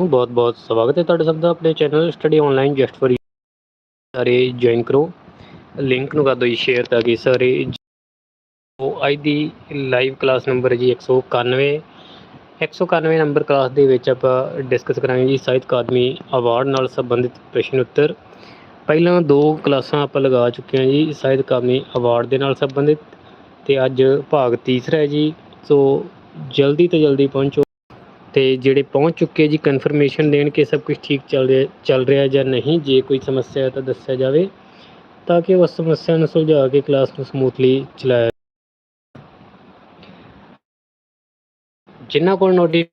ਬਹੁਤ ਬਹੁਤ ਸਵਾਗਤ ਹੈ ਤੁਹਾਡਾ ਸਭ ਦਾ। ਆਪਣੇ channel study online just for ਸਾਰੇ ਜੁਆਇਨ ਕਰੋ। ਲਿੰਕ ਨੂੰ ਕਰ ਦਿਓ ਜੀ ਸ਼ੇਅਰ ਤਾਂ ਕਿ ਸਾਰੇ। ਉਹ ਅੱਜ ਦੀ ਲਾਈਵ ਕਲਾਸ ਨੰਬਰ ਹੈ ਜੀ 191 191 ਨੰਬਰ ਕਲਾਸ ਦੇ ਵਿੱਚ ਆਪਾਂ ਡਿਸਕਸ ਕਰਾਂਗੇ ਜੀ ਸਾਹਿਤ ਅਕਾਦਮੀ ਅਵਾਰਡ ਨਾਲ ਸੰਬੰਧਿਤ ਪ੍ਰਸ਼ਨ ਉੱਤਰ। ਪਹਿਲਾਂ ਦੋ ਕਲਾਸਾਂ ਆਪਾਂ ਲਗਾ ਚੁੱਕੇ ਹਾਂ ਜੀ ਸਾਹਿਤ ਅਕਾਦਮੀ ਅਵਾਰਡ ਦੇ ਨਾਲ ਸੰਬੰਧਿਤ। ਤੇ ਅੱਜ ਭਾਗ ਤੀਸਰਾ ਹੈ ਜੀ। ਸੋ ਜਲਦੀ ਤੋਂ ਜਲਦੀ ਪਹੁੰਚੋ। ਤੇ ਜਿਹੜੇ ਪਹੁੰਚ ਚੁੱਕੇ ਜੀ ਕਨਫਰਮੇਸ਼ਨ ਦੇਣ ਕਿ ਸਭ ਕੁਝ ਠੀਕ ਚੱਲ ਰਿਹਾ ਚੱਲ ਰਿਹਾ ਜਾਂ ਨਹੀਂ, ਜੇ ਕੋਈ ਸਮੱਸਿਆ ਹੈ ਤਾਂ ਦੱਸਿਆ ਜਾਵੇ, ਤਾਂ ਕਿ ਉਸ ਸਮੱਸਿਆ ਨੂੰ ਸੁਲਝਾ ਕੇ ਕਲਾਸ ਨੂੰ ਸਮੂਥਲੀ ਚਲਾਇਆ ਜਿਨ੍ਹਾਂ ਕੋਲ ਨੋਟੀ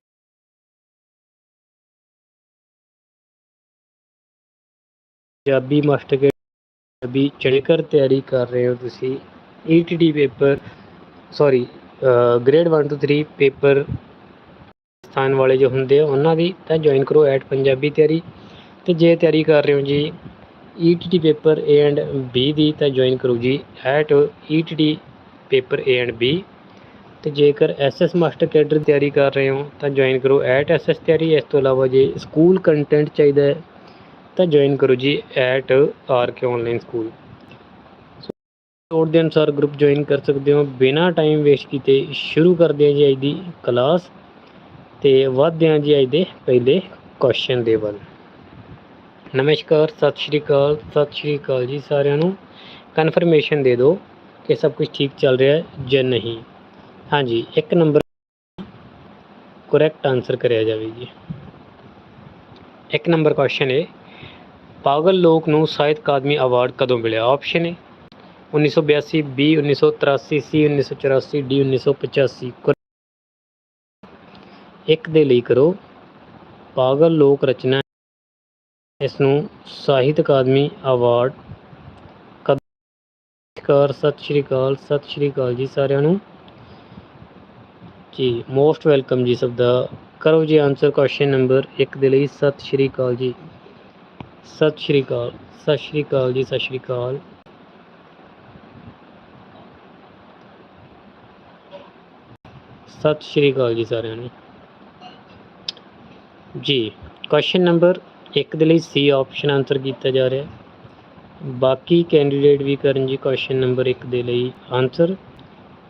ਪੰਜਾਬੀ ਮਾਸਟਰ ਕੇ ਪੰਜਾਬੀ ਚੜਕਰ ਤਿਆਰੀ ਕਰ ਰਹੇ ਹੋ ਤੁਸੀਂ ਈਟੀਟੀ ਪੇਪਰ ਸੌਰੀ ਗ੍ਰੇਡ 1 ਤੋਂ 3 ਪੇਪਰ ਸਥਾਨ ਵਾਲੇ ਜੋ ਹੁੰਦੇ ਆ, ਉਹਨਾਂ ਦੀ ਤਾਂ ਜੁਆਇਨ ਕਰੋ ਐਟ ਪੰਜਾਬੀ ਤਿਆਰੀ। ਤੇ ਜੇ ਤਿਆਰੀ ਕਰ ਰਹੇ ਹੋ ਜੀ ETT paper A and B ਦੀ, ਤਾਂ ਜੁਆਇਨ ਕਰੋ ਜੀ at ETT paper A and B ਤੇ ਜੇਕਰ ਐਸਐਸ ਮਾਸਟਰ ਕੈਡਰ ਤਿਆਰੀ ਕਰ ਰਹੇ ਹੋ, ਤਾਂ ਜੁਆਇਨ ਕਰੋ ਐਟ ਐਸਐਸ ਤਿਆਰੀ। ਇਸ ਤੋਂ ਇਲਾਵਾ ਜੇ ਸਕੂਲ ਕੰਟੈਂਟ ਚਾਹੀਦਾ ਹੈ, ਤਾਂ ਜੁਆਇਨ ਕਰੋ ਜੀ at R K online school ਲੋੜ ਦੇ ਅਨੁਸਾਰ ਗਰੁੱਪ ਜੁਆਇਨ ਕਰ ਸਕਦੇ ਹੋ। ਬਿਨਾਂ ਟਾਈਮ ਵੇਸਟ ਕੀਤੇ ਸ਼ੁਰੂ ਕਰਦੇ ਹਾਂ ਜੀ ਅੱਜ ਦੀ ਕਲਾਸ ਤੇ ਵਧਦੇ ਹਾਂ ਜੀ ਅੱਜ ਦੇ ਪਹਿਲੇ ਕੁਐਸਚਨ ਦੇ ਵੱਲ। ਨਮਸਕਾਰ, ਸਤਿ ਸ਼੍ਰੀ ਅਕਾਲ, ਸਤਿ ਸ਼੍ਰੀ ਅਕਾਲ ਜੀ ਸਾਰਿਆਂ ਨੂੰ। ਕਨਫਰਮੇਸ਼ਨ ਦੇ ਦਿਓ ਕਿ ਸਭ ਕੁਝ ਠੀਕ ਚੱਲ ਰਿਹਾ ਹੈ ਜਾਂ ਨਹੀਂ। ਹਾਂਜੀ, ਇੱਕ ਨੰਬਰ ਕਰੈਕਟ ਆਨਸਰ ਕਰਿਆ ਜਾਵੇ ਜੀ। ਇੱਕ ਨੰਬਰ ਕੁਐਸਚਨ ਹੈ, ਪਾਗਲ ਲੋਕ ਨੂੰ ਸਾਹਿਤ ਅਕਾਦਮੀ ਅਵਾਰਡ ਕਦੋਂ ਮਿਲਿਆ? ਆਪਸ਼ਨ ਹੈ 1982 ਬੀ 1983 ਸੀ 1984 ਡੀ 1985 ਇੱਕ ਦੇ ਲਈ ਕਰੋ। ਪਾਗਲ ਲੋਕ ਰਚਨਾ। ਇਸ ਨੂੰ ਸਾਹਿਤ ਅਕਾਦਮੀ ਅਵਾਰਡ। ਕਰ ਸਤਿ ਸ਼੍ਰੀ ਅਕਾਲ, ਸਤਿ ਸ਼੍ਰੀ ਅਕਾਲ ਜੀ ਸਾਰਿਆਂ ਨੂੰ। ਜੀ ਮੋਸਟ ਵੈਲਕਮ ਜੀ ਸਭ ਦਾ। ਕਰੋ ਜੀ ਆਨਸਰ ਕੁਐਸਚਨ ਨੰਬਰ 1 ਦੇ ਲਈ। ਸਤਿ ਸ਼੍ਰੀ ਅਕਾਲ ਜੀ। ਸਤਿ ਸ਼੍ਰੀ ਅਕਾਲ, ਸਤਿ ਸ਼੍ਰੀ ਅਕਾਲ ਜੀ, ਸਤਿ ਸ਼੍ਰੀ ਅਕਾਲ। ਸਤਿ ਸ਼੍ਰੀ ਅਕਾਲ ਜੀ ਸਾਰਿਆਂ ਨੂੰ। ਜੀ ਕੁਐਸਚਨ ਨੰਬਰ 1 ਦੇ ਲਈ ਸੀ ਆਪਸ਼ਨ ਆਨਸਰ ਕੀਤਾ ਜਾ ਰਿਹਾ ਬਾਕੀ ਕੈਂਡੀਡੇਟ ਵੀ ਕਰਨ ਜੀ ਕੁਐਸਚਨ ਨੰਬਰ 1 ਦੇ ਲਈ ਆਨਸਰ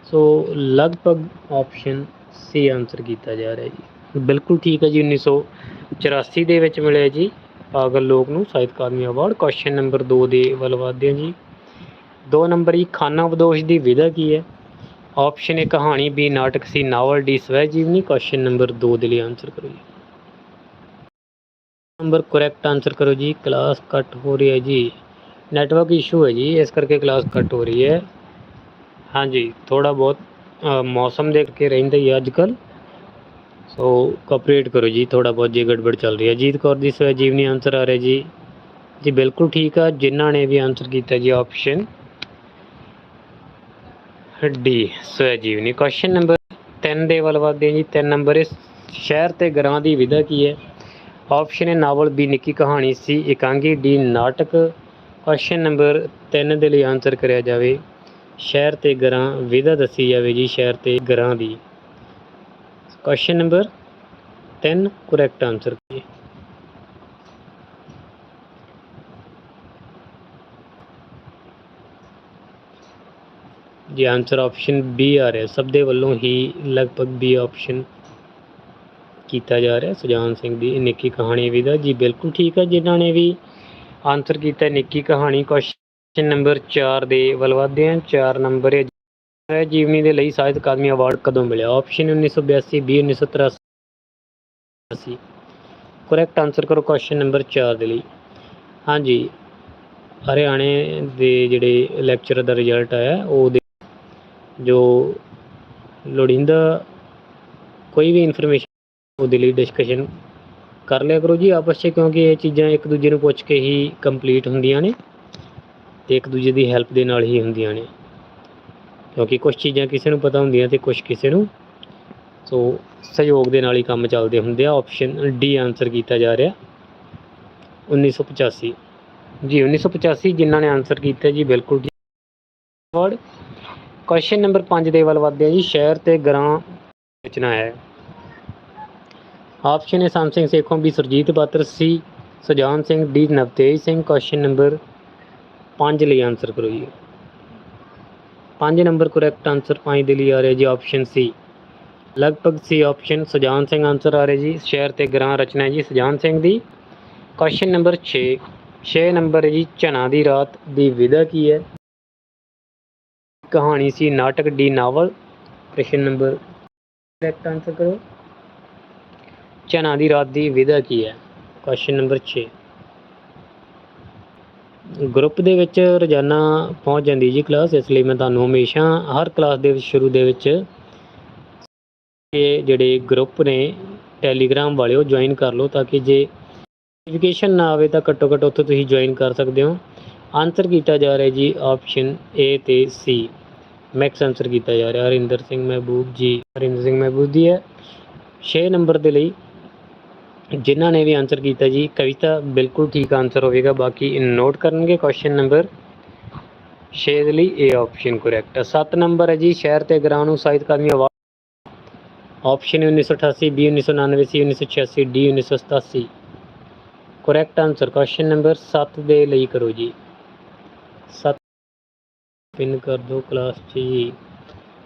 ਸੋ ਲਗਭਗ ਆਪਸ਼ਨ ਸੀ ਆਨਸਰ ਕੀਤਾ ਜਾ ਰਿਹਾ ਜੀ। ਬਿਲਕੁਲ ਠੀਕ ਹੈ ਜੀ 1984 ਦੇ ਵਿੱਚ ਮਿਲਿਆ ਜੀ। ਪਾਗਲ ਲੋਕ ਨੂੰ Sahitya Akademi award question number 2 ਦੇ ਵੱਲ ਵਧਦੇ ਹਾਂ ਜੀ। ਦੋ ਨੰਬਰ ਹੀ ਖਾਨਾ ਬਦੋਸ਼ ਦੀ ਵਿਧਾ ਕੀ ਹੈ? ਆਪਸ਼ਨ ਏ ਕਹਾਣੀ ਬੀ ਨਾਟਕ ਸੀ ਨਾਵਲ ਡੀ ਸਵੈ ਜੀਵਨੀ। ਕੁਐਸਚਨ ਨੰਬਰ 2 ਦੇ ਲਈ ਆਨਸਰ ਕਰੋ ਜੀ। ਨੰਬਰ ਕਰੈਕਟ ਆਨਸਰ ਕਰੋ ਜੀ ਕਲਾਸ ਕੱਟ ਹੋ ਰਹੀ ਹੈ ਜੀ। ਨੈਟਵਰਕ ਇਸ਼ੂ ਹੈ ਜੀ, ਇਸ ਕਰਕੇ ਕਲਾਸ ਕੱਟ ਹੋ ਰਹੀ ਹੈ। ਹਾਂਜੀ ਥੋੜਾ ਬਹੁਤ ਮੌਸਮ ਦੇਖ ਕੇ ਰਹਿੰਦਾ ਹੀ ਅੱਜ ਕੱਲ ਸੋ ਕੋਆਪਰੇਟ ਕਰੋ ਜੀ ਥੋੜਾ ਬਹੁਤ ਜੇ ਗੜਬੜ ਚੱਲ ਰਹੀ ਹੈ। ਜੀਤ ਕੌਰ ਦੀ ਸਵੈ ਜੀਵਨੀ ਆਨਸਰ ਆ ਰਿਹਾ ਜੀ। ਜੀ, ਬਿਲਕੁਲ ਠੀਕ ਆ, ਜਿਨ੍ਹਾਂ ਨੇ ਵੀ ਆਨਸਰ ਕੀਤਾ ਜੀ ਆਪਸ਼ਨ ਡੀ ਸਵੈ ਜੀਵਨੀ। ਕੁਐਸਚਨ ਨੰਬਰ 3 ਦੇ ਵੱਲ ਵਧਦੇ ਹਾਂ ਜੀ। 3 ਨੰਬਰ ਇਸ ਸ਼ਹਿਰ ਤੇ ਗ੍ਰਾਂ ਦੀ ਵਿਧਾ ਕੀ ਹੈ? ਆਪਸ਼ਨ ਹੈ ਨਾਵਲ ਬੀ ਨਿੱਕੀ ਕਹਾਣੀ ਸੀ, ਇਕਾਂਗੀ ਡੀ ਨਾਟਕ। ਕੁਐਸਚਨ ਨੰਬਰ 3 ਦੇ ਲਈ ਆਨਸਰ ਕਰਿਆ ਜਾਵੇ। ਸ਼ਹਿਰ ਤੇ ਗਰਾਂ, ਵਿਧਾ ਦੱਸੀ ਜਾਵੇ ਜੀ ਸ਼ਹਿਰ ਤੇ ਗਰਾਂ ਦੀ। ਕੁਐਸਚਨ ਨੰਬਰ 3 ਕਰੈਕਟ ਆਨਸਰ ਕਰੀਏ। ਜੀ ਆਨਸਰ ਆਪਸ਼ਨ ਬੀ ਆ ਰਿਹਾ। ਸਭ ਦੇ ਵੱਲੋਂ ਹੀ ਲਗਭਗ ਬੀ ਆਪਸ਼ਨ ਕੀਤਾ ਜਾ ਰਿਹਾ, ਸੁਜਾਨ ਸਿੰਘ ਦੀ ਨਿੱਕੀ ਕਹਾਣੀ ਵੀ ਦਾ। ਜੀ, ਬਿਲਕੁਲ ਠੀਕ ਹੈ ਜਿਨ੍ਹਾਂ ਨੇ ਵੀ ਆਨਸਰ ਕੀਤਾ ਨਿੱਕੀ ਕਹਾਣੀ। ਕੁਐਸਚਨ ਨੰਬਰ 4 ਦੇ ਵੱਲ ਵਧਦੇ ਹਾਂ। 4 ਨੰਬਰ ਹੈ, ਜੀਵਨੀ ਦੇ ਲਈ ਸਾਹਿਤ ਅਕਾਦਮੀ ਅਵਾਰਡ ਕਦੋਂ ਮਿਲਿਆ? ਆਪਸ਼ਨ 1982 ਬੀ 1983 ਕਰੈਕਟ ਆਨਸਰ ਕਰੋ ਕੁਐਸਚਨ ਨੰਬਰ 4 ਦੇ ਲਈ। ਹਾਂਜੀ, ਹਰਿਆਣੇ ਦੇ ਜਿਹੜੇ ਲੈਕਚਰ ਦਾ ਰਿਜ਼ਲਟ ਆਇਆ ਉਹਦੇ ਜੋ ਲੋੜੀਂਦਾ ਕੋਈ ਵੀ ਇਨਫੋਰਮੇਸ਼ਨ ਉਹਦੇ ਲਈ ਡਿਸਕਸ਼ਨ ਕਰ ਲਿਆ ਕਰੋ ਜੀ ਆਪਸ 'ਚ, ਕਿਉਂਕਿ ਇਹ ਚੀਜ਼ਾਂ ਇੱਕ ਦੂਜੇ ਨੂੰ ਪੁੱਛ ਕੇ ਹੀ ਕੰਪਲੀਟ ਹੁੰਦੀਆਂ ਨੇ ਤੇ ਇੱਕ ਦੂਜੇ ਦੀ ਹੈਲਪ ਦੇ ਨਾਲ ਹੀ ਹੁੰਦੀਆਂ ਨੇ। ਕਿਉਂਕਿ ਕੁਝ ਚੀਜ਼ਾਂ ਕਿਸੇ ਨੂੰ ਪਤਾ ਹੁੰਦੀਆਂ ਤੇ ਕੁਝ ਕਿਸੇ ਨੂੰ, ਸੋ ਸਹਿਯੋਗ ਦੇ ਨਾਲ ਹੀ ਕੰਮ ਚੱਲਦੇ ਹੁੰਦੇ ਆ। ਆਪਸ਼ਨ ਡੀ ਆਨਸਰ ਕੀਤਾ ਜਾ ਰਿਹਾ। 1985 ਜੀ 1985 ਜਿਨ੍ਹਾਂ ਨੇ ਆਨਸਰ ਕੀਤਾ ਜੀ, ਬਿਲਕੁਲ ਠੀਕ ਵਰਡ ਕੁਐਸਚਨ ਨੰਬਰ 5 ਦੇ ਵੱਲ ਵਧਦੇ ਹਾਂ ਜੀ। ਸ਼ਹਿਰ ਤੇ ਗ੍ਰਾਂ ਰਚਨਾ ਹੈ। ਆਪਸ਼ਨ ਹੈ ਸੰਤ ਸਿੰਘ ਸੇਖੋਂ ਵੀ Surjit Patar C Sujan Singh D Navtej Singh question number 5 ਲਈ ਆਨਸਰ ਕਰੋ ਜੀ। 5 ਨੰਬਰ ਕਰੈਕਟ ਆਨਸਰ 5 ਦੇ ਲਈ ਆ ਰਿਹਾ ਜੀ ਆਪਸ਼ਨ ਸੀ ਲਗਭਗ C option Sujan Singh answer ਆ ਰਿਹਾ ਜੀ। ਸ਼ਹਿਰ ਤੇ ਗ੍ਰਾਂ ਰਚਨਾ ਜੀ ਸੁਜਾਨ ਸਿੰਘ ਦੀ। ਕੁਐਸਚਨ ਨੰਬਰ 6 6 ਨੰਬਰ ਹੈ ਜੀ ਝਨਾ ਦੀ ਰਾਤ ਦੀ ਵਿਦਾ ਕੀ ਹੈ? ਕਹਾਣੀ ਸੀ ਨਾਟਕ ਡੀ ਨਾਵਲ। ਪ੍ਰਸ਼ਨ ਨੰਬਰ ਕਰੈਕਟ ਆਨਸਰ ਕਰੋ। ਝਨਾ ਦੀ ਰਾਤ ਦੀ ਵਿਧਾ ਕੀ ਹੈ? ਕੁਐਸਚਨ ਨੰਬਰ 6 ਗਰੁੱਪ ਦੇ ਵਿੱਚ ਰੋਜ਼ਾਨਾ ਪਹੁੰਚ ਜਾਂਦੀ ਜੀ ਕਲਾਸ ਇਸ ਲਈ ਮੈਂ ਤੁਹਾਨੂੰ ਹਮੇਸ਼ਾ ਹਰ ਕਲਾਸ ਦੇ ਸ਼ੁਰੂ ਦੇ ਵਿੱਚ ਇਹ ਜਿਹੜੇ ਗਰੁੱਪ ਨੇ ਟੈਲੀਗ੍ਰਾਮ ਵਾਲੇ ਉਹ ਜੁਆਇਨ ਕਰ ਲਓ ਤਾਂ ਕਿ ਜੇ ਨੋਟੀਫਿਕੇਸ਼ਨ ਨਾ ਆਵੇ ਤਾਂ ਘੱਟੋ ਘੱਟ ਉੱਥੇ ਤੁਸੀਂ ਜੁਆਇਨ ਕਰ ਸਕਦੇ ਹੋ। ਆਨਸਰ ਕੀਤਾ ਜਾ ਰਿਹਾ ਜੀ ਆਪਸ਼ਨ ਏ ਤੇ ਸੀ ਮੈਕਸ ਆਨਸਰ ਕੀਤਾ ਜਾ ਰਿਹਾ। ਹਰਿੰਦਰ ਸਿੰਘ ਮਹਿਬੂਬ ਜੀ। ਹਰਿੰਦਰ ਸਿੰਘ ਮਹਿਬੂਬ ਦੀ ਹੈ। 6 ਨੰਬਰ ਦੇ ਲਈ ਜਿਨ੍ਹਾਂ ਨੇ ਵੀ ਆਨਸਰ ਕੀਤਾ ਜੀ, ਕਵਿਤਾ ਬਿਲਕੁਲ ਠੀਕ ਆਨਸਰ ਹੋਵੇਗਾ, ਬਾਕੀ ਨੋਟ ਕਰਨਗੇ ਕੁਐਸਚਨ ਨੰਬਰ 6 ਦੇ ਲਈ ਇਹ ਆਪਸ਼ਨ ਕਰੈਕਟ ਹੈ 7 ਨੰਬਰ ਹੈ ਜੀ, ਸ਼ਹਿਰ ਤੇ ਗ੍ਰਾਂ ਨੂੰ Sahitya Akademi award option 1988 B 1999 C 1986 D 1987 correct answer question number 7 ਦੇ ਲਈ ਕਰੋ ਜੀ। 7 ਪਿੰਨ ਕਰ ਦਿਓ ਕਲਾਸ 'ਚ ਜੀ।